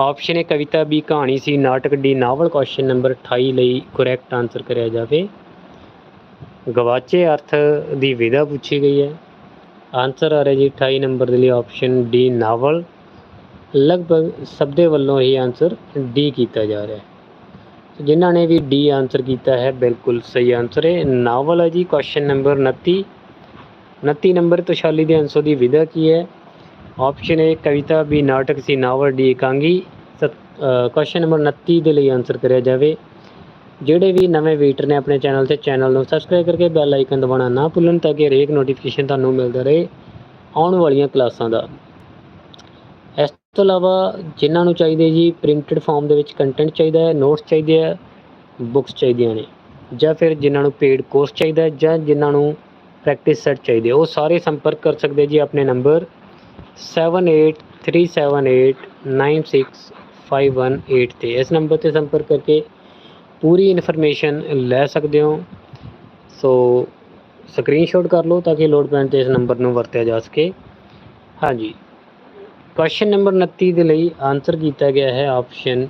ਆਪਸ਼ਨ ਹੈ ਕਵਿਤਾ ਬੀ ਕਹਾਣੀ ਸੀ ਨਾਟਕ ਡੀ ਨਾਵਲ ਕੁਐਸਚਨ ਨੰਬਰ 28 ਲਈ ਕਰੈਕਟ ਆਨਸਰ ਕਰਿਆ ਜਾਵੇ। ਗਵਾਚੇ ਅਰਥ ਦੀ ਵਿਧਾ ਪੁੱਛੀ ਗਈ ਹੈ। ਆਨਸਰ ਆ ਰਿਹਾ ਜੀ 28 ਨੰਬਰ ਦੇ ਲਈ ਆਪਸ਼ਨ ਡੀ ਨਾਵਲ ਲਗਭਗ ਸਭ ਦੇ ਵੱਲੋਂ ਇਹ ਆਨਸਰ ਡੀ ਕੀਤਾ ਜਾ ਰਿਹਾ ਹੈ। ਜਿਨ੍ਹਾਂ ਨੇ ਵੀ ਡੀ ਆਨਸਰ ਕੀਤਾ ਹੈ, ਬਿਲਕੁਲ ਸਹੀ ਆਨਸਰ ਹੈ। ਨਾਵਲ ਹੈ ਜੀ ਕੁਐਸਚਨ ਨੰਬਰ 29 29 ਨੰਬਰ ਤਸ਼ਾਲੀ ਦੇ ਅੰਸੋ ਦੀ ਵਿਧਾ ਕੀ ਹੈ? ਆਪਸ਼ਨ ਏ ਕਵਿਤਾ ਬੀ ਨਾਟਕ ਸੀ ਨਾਵਲ ਡੀ ਇਕਾਂਗੀ। ਕੁਐਸਚਨ ਨੰਬਰ 29 ਦੇ ਲਈ ਆਨਸਰ ਕਰਿਆ ਜਾਵੇ। ਜਿਹੜੇ ਵੀ ਨਵੇਂ ਵੀਟਰ ਨੇ ਆਪਣੇ ਚੈਨਲ ਤੇ ਚੈਨਲ ਨੂੰ ਸਬਸਕ੍ਰਾਈਬ ਕਰਕੇ ਬੈਲ ਆਈਕਨ ਦਬਾਉਣਾ ਨਾ ਭੁੱਲਣ ਤਾਂ ਕਿ ਹਰੇਕ ਨੋਟੀਫਿਕੇਸ਼ਨ ਤੁਹਾਨੂੰ ਮਿਲਦਾ ਰਹੇ ਆਉਣ ਵਾਲੀਆਂ ਕਲਾਸਾਂ ਦਾ। ਤੋਂ ਇਲਾਵਾ ਜਿਨ੍ਹਾਂ ਨੂੰ ਚਾਹੀਦੇ ਜੀ ਪ੍ਰਿੰਟਡ ਫਾਰਮ ਦੇ ਵਿੱਚ ਕੰਟੈਂਟ ਚਾਹੀਦਾ ਹੈ ਨੋਟਸ ਚਾਹੀਦੇ ਆ ਬੁੱਕਸ ਚਾਹੀਦੀਆਂ ਨੇ, ਜਾਂ ਫਿਰ ਜਿਨ੍ਹਾਂ ਨੂੰ ਪੇਡ ਕੋਰਸ ਚਾਹੀਦਾ ਜਾਂ ਜਿਨ੍ਹਾਂ ਨੂੰ ਪ੍ਰੈਕਟਿਸ ਸੈੱਟ ਚਾਹੀਦੇ ਉਹ ਸਾਰੇ ਸੰਪਰਕ ਕਰ ਸਕਦੇ ਜੀ ਆਪਣੇ ਨੰਬਰ 7837896518 ਤੇ। ਇਸ ਨੰਬਰ ਤੇ ਸੰਪਰਕ ਕਰਕੇ ਪੂਰੀ ਇਨਫੋਰਮੇਸ਼ਨ ਲੈ ਸਕਦੇ ਹੋ। ਸੋ ਸਕਰੀਨਸ਼ਾਟ ਕਰ ਲਓ ਤਾਂ ਕਿ ਲੋਡ ਪੈਣ ਤੇ ਇਸ ਨੰਬਰ ਨੂੰ ਵਰਤਿਆ ਜਾ ਸਕੇ। ਹਾਂਜੀ। ਕੁਐਸਚਨ ਨੰਬਰ 29 ਦੇ ਲਈ ਆਨਸਰ ਕੀਤਾ ਗਿਆ ਹੈ option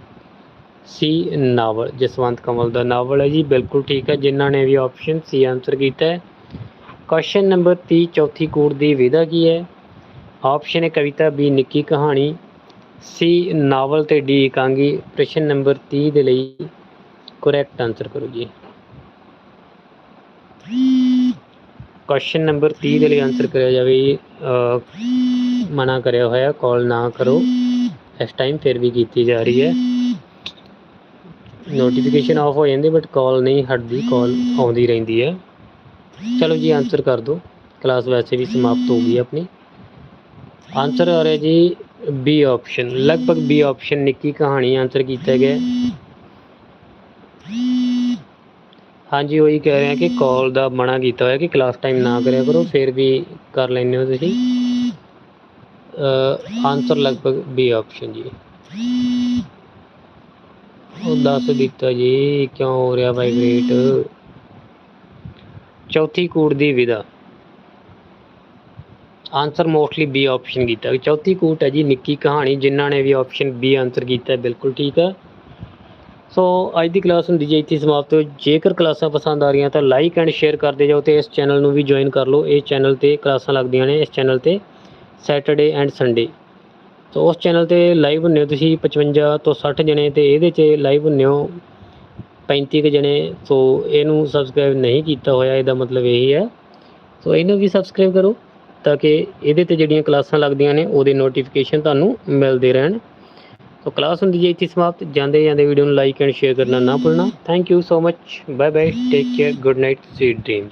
C novel. Jaswant Kamal ਦਾ ਨਾਵਲ ਹੈ ਜੀ, ਬਿਲਕੁਲ ਠੀਕ ਹੈ। ਜਿਨ੍ਹਾਂ ਨੇ ਵੀ ਆਪਸ਼ਨ ਸੀ ਆਨਸਰ ਕੀਤਾ ਹੈ। ਕੁਐਸਚਨ ਨੰਬਰ 30 ਚੌਥੀ ਕੋਡ ਦੀ ਵਿਧਾ ਕੀ ਹੈ? ਆਪਸ਼ਨ ਹੈ ਕਵਿਤਾ ਬੀ ਨਿੱਕੀ ਕਹਾਣੀ। ਸੀ ਨਾਵਲ ਤੇ ਡੀ ਇਕਾਂਗੀ। ਪ੍ਰਸ਼ਨ ਨੰਬਰ 30 ਦੇ ਲਈ ਕਰੈਕਟ ਆਨਸਰ ਕਰੋ ਜੀ। ਕੁਐਸਚਨ ਨੰਬਰ 30 ਦੇ ਲਈ ਆਨਸਰ ਕਰਿਆ ਜਾਵੇ ਮਨਾ ਕਰਿਆ ਹੋਇਆ ਕਾਲ ਨਾ ਕਰੋ। ਇਸ ਟਾਈਮ ਫਿਰ ਵੀ ਕੀਤੀ ਜਾ ਰਹੀ ਹੈ। ਨੋਟੀਫਿਕੇਸ਼ਨ ਆਫ ਹੋ ਜਾਂਦੀ ਬਟ ਕਾਲ ਨਹੀਂ ਹਟਦੀ ਕਾਲ ਆਉਂਦੀ ਰਹਿੰਦੀ ਹੈ। ਚਲੋ ਜੀ ਆਨਸਰ ਕਰ ਦਿਓ। ਕਲਾਸ ਵੈਸੇ ਵੀ ਸਮਾਪਤ ਹੋ ਗਈ ਆਪਣੀ। ਆਨਸਰ ਆ ਰਿਹਾ ਜੀ ਬੀ ਆਪਸ਼ਨ ਲਗਭਗ ਬੀ ਆਪਸ਼ਨ ਨਿੱਕੀ ਕਹਾਣੀ ਆਨਸਰ ਕੀਤਾ ਗਿਆ। ਹਾਂਜੀ, ਉਹੀ ਕਹਿ ਰਹੇ ਹਾਂ ਕਿ ਕਾਲ ਦਾ ਮਨਾ ਕੀਤਾ ਹੋਇਆ ਕਿ ਕਲਾਸ ਟਾਈਮ ਨਾ ਕਰਿਆ ਕਰੋ, ਫਿਰ ਵੀ ਕਰ ਲੈਂਦੇ ਹੋ ਤੁਸੀਂ। ਆਨਸਰ ਲਗਭਗ ਬੀ ਆਪਸ਼ਨ ਜੀ। ਉਹ ਦੱਸ ਦਿੱਤਾ ਜੀ, ਕਿਉਂ ਹੋ ਰਿਹਾ ਵਾਈਬ੍ਰੇਟ ਚੌਥੀ ਕੂਟ ਦੀ ਵਿਧਾ। ਆਨਸਰ ਮੋਸਟਲੀ ਬੀ ਆਪਸ਼ਨ ਕੀਤਾ। ਚੌਥੀ ਕੂਟ ਹੈ ਜੀ, ਨਿੱਕੀ ਕਹਾਣੀ, ਜਿਨ੍ਹਾਂ ਨੇ ਵੀ ਆਪਸ਼ਨ ਬੀ ਆਨਸਰ ਕੀਤਾ, ਬਿਲਕੁਲ ਠੀਕ ਹੈ। ਸੋ, ਅੱਜ ਦੀ ਕਲਾਸ ਹੁੰਦੀ ਜੇ, ਇੱਥੇ ਸਮਾਪਤ ਹੋ ਜੇਕਰ ਕਲਾਸਾਂ ਪਸੰਦ ਆ ਰਹੀਆਂ, ਤਾਂ ਲਾਈਕ ਐਂਡ ਸ਼ੇਅਰ ਕਰਦੇ ਜਾਓ ਤੇ ਇਸ ਚੈਨਲ ਨੂੰ ਵੀ ਜੁਆਇਨ ਕਰ ਲਓ। ਇਹ ਚੈਨਲ ਤੇ ਕਲਾਸਾਂ ਲੱਗਦੀਆਂ ਨੇ, ਇਸ ਚੈਨਲ ਤੇ ਸੈਟਰਡੇ ਐਂਡ ਸੰਡੇ। ਸੋ ਉਸ ਚੈਨਲ ਤੇ ਲਾਈਵ ਹੁੰਨੇ ਹੋ ਤੁਸੀਂ 55 ਤੋਂ 60 ਜਣੇ ਤੇ ਇਹਦੇ 'ਚ ਲਾਈਵ ਹੁੰਨੇ ਹੋ 35 ਕੁ ਜਣੇ। ਸੋ ਇਹਨੂੰ ਸਬਸਕ੍ਰਾਈਬ ਨਹੀਂ ਕੀਤਾ ਹੋਇਆ, ਇਹਦਾ ਮਤਲਬ ਇਹੀ ਹੈ। ਸੋ ਇਹਨੂੰ ਵੀ ਸਬਸਕ੍ਰਾਈਬ ਕਰੋ ਤਾਂ ਕਿ ਇਹਦੇ ਤੇ ਜਿਹੜੀਆਂ ਕਲਾਸਾਂ ਲੱਗਦੀਆਂ ਨੇ, ਉਹਦੇ ਨੋਟੀਫਿਕੇਸ਼ਨ ਤੁਹਾਨੂੰ ਮਿਲਦੇ ਰਹਿਣ। ਸੋ ਕਲਾਸ ਹੁੰਦੀ ਜੀ ਇੱਥੇ ਸਮਾਪਤ, ਜਾਂਦੇ ਜਾਂਦੇ ਵੀਡੀਓ ਨੂੰ ਲਾਈਕ ਐਂਡ ਸ਼ੇਅਰ ਕਰਨਾ ਨਾ ਭੁੱਲਣਾ। Thank you so much bye bye take care good night sweet dreams